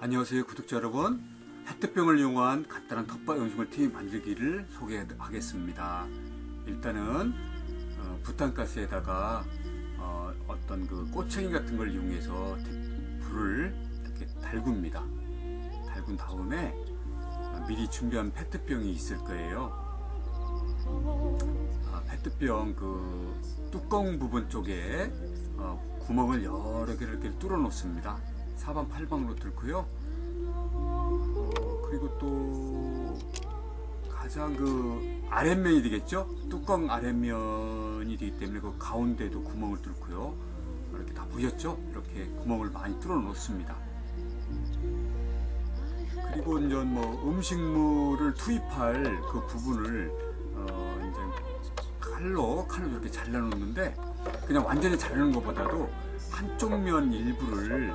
안녕하세요 구독자 여러분. 페트병을 이용한 간단한 텃밭 음식물 티 만들기를 소개하겠습니다. 일단은 어, 부탄가스에다가 어, 떤그 꼬챙이 같은 걸 이용해서 불을 이렇게 달굽니다. 달군 다음에 어, 미리 준비한 페트병이 있을 거예요. 아, 페트병 그 뚜껑 부분 쪽에 어, 구멍을 여러 개를 이렇게 뚫어 놓습니다 사방 팔방으로 뚫고요. 어, 그리고 또 가장 그 아랫면이 되겠죠? 뚜껑 아랫면이 되기 때문에 그 가운데도 구멍을 뚫고요. 이렇게 다 보셨죠? 이렇게 구멍을 많이 뚫어 놓습니다. 그리고 이제 뭐 음식물을 투입할 그 부분을 어 이제 칼로 칼로 이렇게 잘라 놓는데 그냥 완전히 자르는 것보다도 한쪽 면 일부를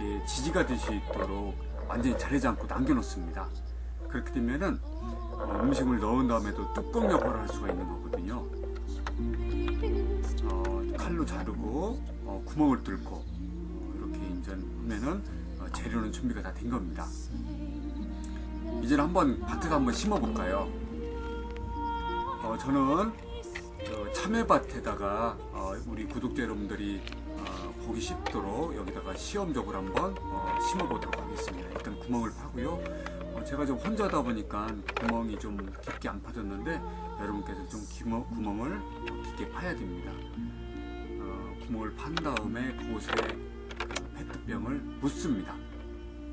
이렇게 지지가 될 수 있도록 완전히 자르지 않고 남겨 놓습니다. 그렇게 되면은 어, 음식을 넣은 다음에도 뚜껑 역할을 할 수가 있는 거거든요. 어, 칼로 자르고 어, 구멍을 뚫고 어, 이렇게 이제 하면은 어, 재료는 준비가 다 된 겁니다. 이제는 한번 밭에서 한번 심어 볼까요? 어, 저는 그 참외밭에다가 어, 우리 구독자 여러분들이 어, 보기 쉽도록 여기다가 시험적으로 한번 어, 심어보도록 하겠습니다. 일단 구멍을 파고요. 어, 제가 좀 혼자다 보니까 구멍이 좀 깊게 안 파졌는데 여러분께서 좀 기모, 구멍을 어, 깊게 파야 됩니다. 어, 구멍을 판 다음에 그곳에 그 페트병을 묻습니다.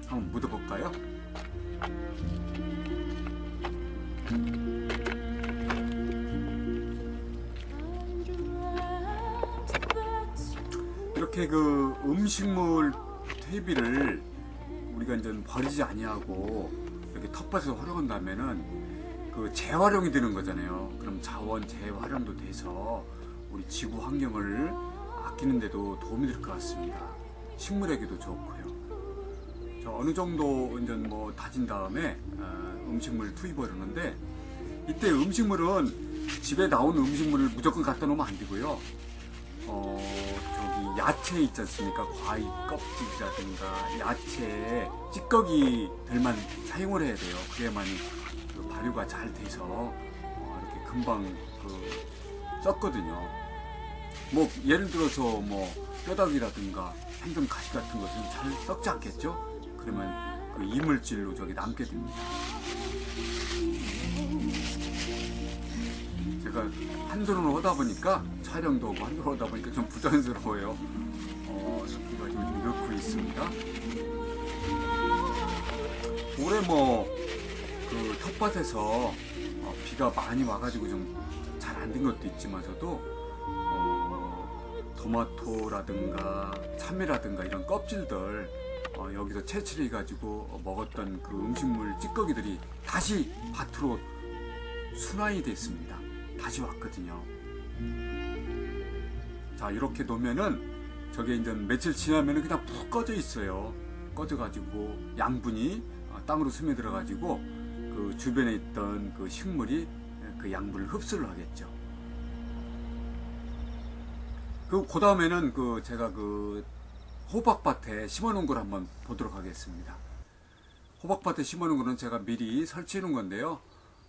한번 묻어볼까요? 이렇게 그 음식물 퇴비를 우리가 이제 버리지 아니하고 이렇게 텃밭에서 활용한다면은 그 재활용이 되는 거잖아요. 그럼 자원 재활용도 돼서 우리 지구 환경을 아끼는데도 도움이 될 것 같습니다. 식물에게도 좋고요. 저 어느 정도 이제 뭐 다진 다음에 어, 음식물 투입을 하는데 이때 음식물은 집에 나온 음식물을 무조건 갖다 놓으면 안 되고요. 어, 야채 있지 않습니까? 과일 껍질이라든가 야채 찌꺼기들만 사용을 해야 돼요. 그래야만 그 발효가 잘 돼서 어, 이렇게 금방 그 썩거든요. 뭐 예를 들어서 뭐 뼈다귀라든가 생선 가시 같은 것은 잘 썩지 않겠죠? 그러면 그 이물질로 저기 남게 됩니다. 제가 한 손으로 하다 보니까 촬영도 하고 한 손으로 하다 보니까 좀 부자연스러워요. 어, 가지고 좀 넣고 있습니다. 올해 뭐, 그 텃밭에서 어, 비가 많이 와가지고 좀 잘 안 된 것도 있지만서도, 어, 토마토라든가 참외라든가 이런 껍질들 어, 여기서 채취를 해가지고 먹었던 그 음식물 찌꺼기들이 다시 밭으로 순환이 됐습니다. 다시 왔거든요. 자, 이렇게 놓으면은 저게 이제 며칠 지나면은 그냥 푹 꺼져 있어요. 꺼져가지고 양분이 어, 땅으로 스며들어가지고 그 주변에 있던 그 식물이 그 양분을 흡수를 하겠죠. 그, 그 다음에는 그 제가 그 호박밭에 심어놓은 걸 한번 보도록 하겠습니다. 호박밭에 심어놓은 거는 제가 미리 설치해 놓은 건데요.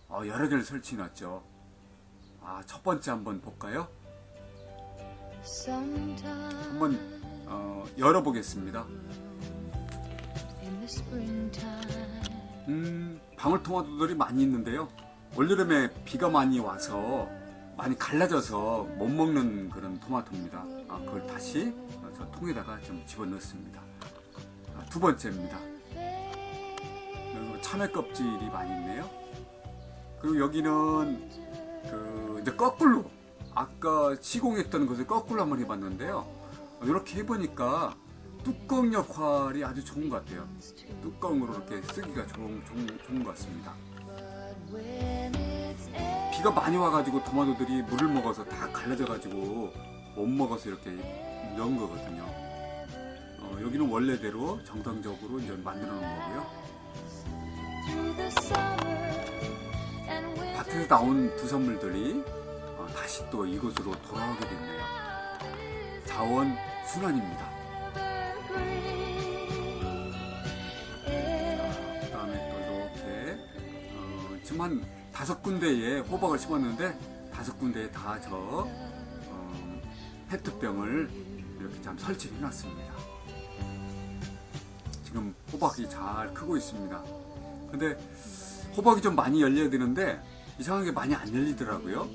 어, 여러 개를 설치해 놨죠. 아, 첫 번째 한번 볼까요? 한번 어, 열어보겠습니다. 음, 방울토마토들이 많이 있는데요. 올여름에 비가 많이 와서 많이 갈라져서 못 먹는 그런 토마토입니다. 아, 그걸 다시 어, 저 통에다가 좀 집어넣습니다. 아, 두 번째입니다. 그리고 참외 껍질이 많이 있네요. 그리고 여기는 그 이제 거꾸로 아까 시공했던 것을 거꾸로 한번 해봤는데요. 이렇게 해보니까 뚜껑 역할이 아주 좋은 것 같아요. 뚜껑으로 이렇게 쓰기가 좋은, 좋은, 좋은 것 같습니다. 비가 많이 와가지고 토마토들이 물을 먹어서 다 갈라져가지고 못 먹어서 이렇게 넣은 거거든요. 어, 여기는 원래대로 정상적으로 이제 만들어 놓은 거고요. 밭에서 나온 두 선물들이 어, 다시 또 이곳으로 돌아오게 됐네요. 자원 순환입니다. 그다음에 또 이렇게 어, 지금 한 다섯 군데에 호박을 심었는데 다섯 군데에 다저 어, 페트병을 이렇게 참 설치해 놨습니다. 지금 호박이 잘 크고 있습니다. 근데 호박이 좀 많이 열려야 되는데 이상하게 많이 안 열리더라고요.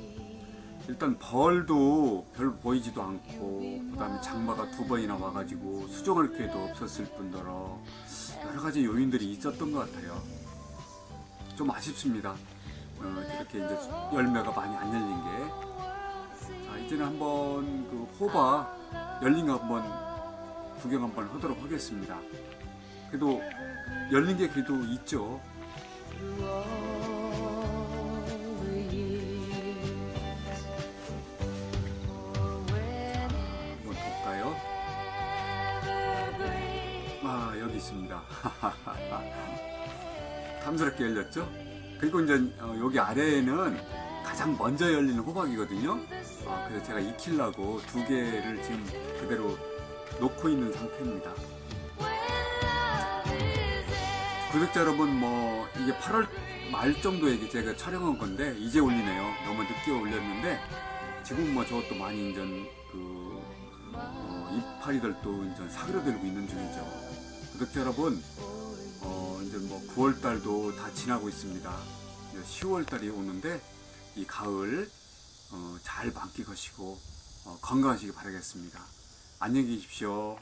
일단 벌도 별 보이지도 않고 그 다음에 장마가 두 번이나 와가지고 수정할 기회도 없었을 뿐더러 여러 가지 요인들이 있었던 것 같아요. 좀 아쉽습니다. 어, 이렇게 이제 열매가 많이 안 열린 게. 자, 이제는 한번 그 호박 열린 거 한번 구경 한번 하도록 하겠습니다. 그래도 열린 게 그래도 있죠. 탐스럽게 열렸죠? 그리고 이제 어, 여기 아래에는 가장 먼저 열리는 호박이거든요. 아, 그래서 제가 익히려고 두 개를 지금 그대로 놓고 있는 상태입니다. 구독자 여러분, 뭐 이게 8월 말 정도에 제가 촬영한 건데 이제 올리네요. 너무 늦게 올렸는데 지금 뭐 저것도 많이 이제 그 어, 이파리들도 이제 사그러들고 있는 중이죠. 구독자 여러분, 어, 이제 뭐 9월 달도 다 지나고 있습니다. 이제 10월 달이 오는데 이 가을 어, 잘 만끽하시고 어, 건강하시기 바라겠습니다. 안녕히 계십시오.